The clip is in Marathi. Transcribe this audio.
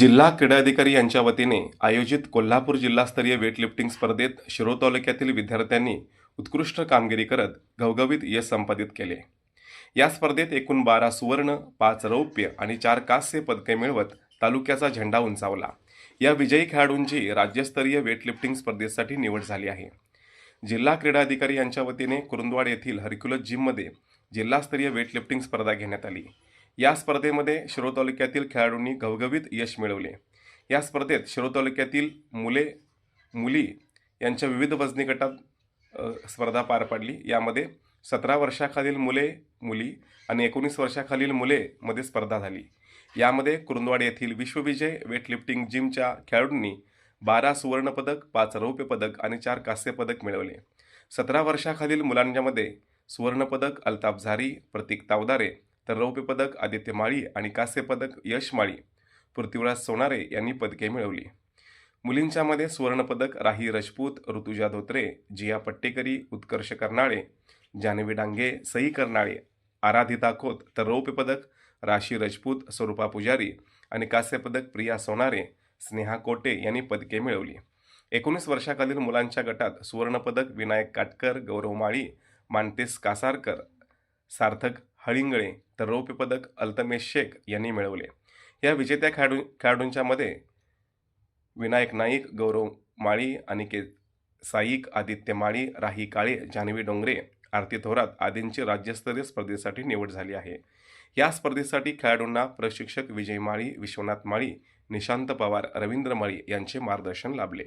जिल्हा क्रीडाधिकारी यांच्या वतीने आयोजित कोल्हापूर जिल्हास्तरीय वेटलिफ्टिंग स्पर्धेत शिरो तालुक्यातील विद्यार्थ्यांनी उत्कृष्ट कामगिरी करत घवघवीत यश संपादित केले. या स्पर्धेत एकूण बारा सुवर्ण पाच रौप्य आणि चार कांस्य पदके मिळवत तालुक्याचा झेंडा उंचावला. या विजयी खेळाडूंची राज्यस्तरीय वेटलिफ्टिंग स्पर्धेसाठी निवड झाली आहे. जिल्हा क्रीडाधिकारी यांच्या वतीने कुरुंदवाड येथील हरक्युलस जिममध्ये जिल्हास्तरीय वेटलिफ्टिंग स्पर्धा घेण्यात आली. या स्पर्धेमध्ये शिरो तालुक्यातील खेळाडूंनी घवघवीत यश मिळवले. या स्पर्धेत शिरो तालुक्यातील मुले मुली यांच्या विविध वजनी गटात स्पर्धा पार पाडली. यामध्ये सतरा वर्षाखालील मुले मुली आणि एकोणीस वर्षाखालील मुलेमध्ये स्पर्धा झाली. यामध्ये कुरुंदवाड येथील विश्वविजय वेटलिफ्टिंग जिमच्या खेळाडूंनी बारा सुवर्णपदक पाच रौप्य पदक आणि चार कांस्य पदक मिळवले. सतरा वर्षाखालील मुलांच्यामध्ये सुवर्णपदक अल्ताफ झारी प्रतीक तावदारे तर रौप्य पदक आदित्य माळी आणि कांस्य पदक यश माळी. पृथ्वीराज सोनारे यांनी पदके मिळवली. मुलींच्यामध्ये सुवर्णपदक राही रजपूत ऋतुजा धोत्रे जिया पट्टेकरी उत्कर्ष कर्नाळे जानवी डांगे सई कर्नाळे आराधिता खोत तर रौप्य पदक राशी रजपूत स्वरूपा पुजारी आणि कांस्यपदक प्रिया सोनारे स्नेहा कोटे यांनी पदके मिळवली. एकोणीस वर्षाखालील मुलांच्या गटात सुवर्णपदक विनायक काटकर गौरव माळी मानतेस कासारकर सार्थक हळिंगळे तर रौप्य पदक अल्तमेश शेख यांनी मिळवले. या विजेत्या खेळाडू खेळाडूंच्या मध्ये विनायक नाईक गौरव माळी अनिकेत साईक आदित्य माळी राही काळे जान्हवी डोंगरे आरती थोरात आदींची राज्यस्तरीय स्पर्धेसाठी निवड झाली आहे. या स्पर्धेसाठी खेळाडूंना प्रशिक्षक विजय माळी विश्वनाथ माळी निशांत पवार रवींद्र माळी यांचे मार्गदर्शन लाभले.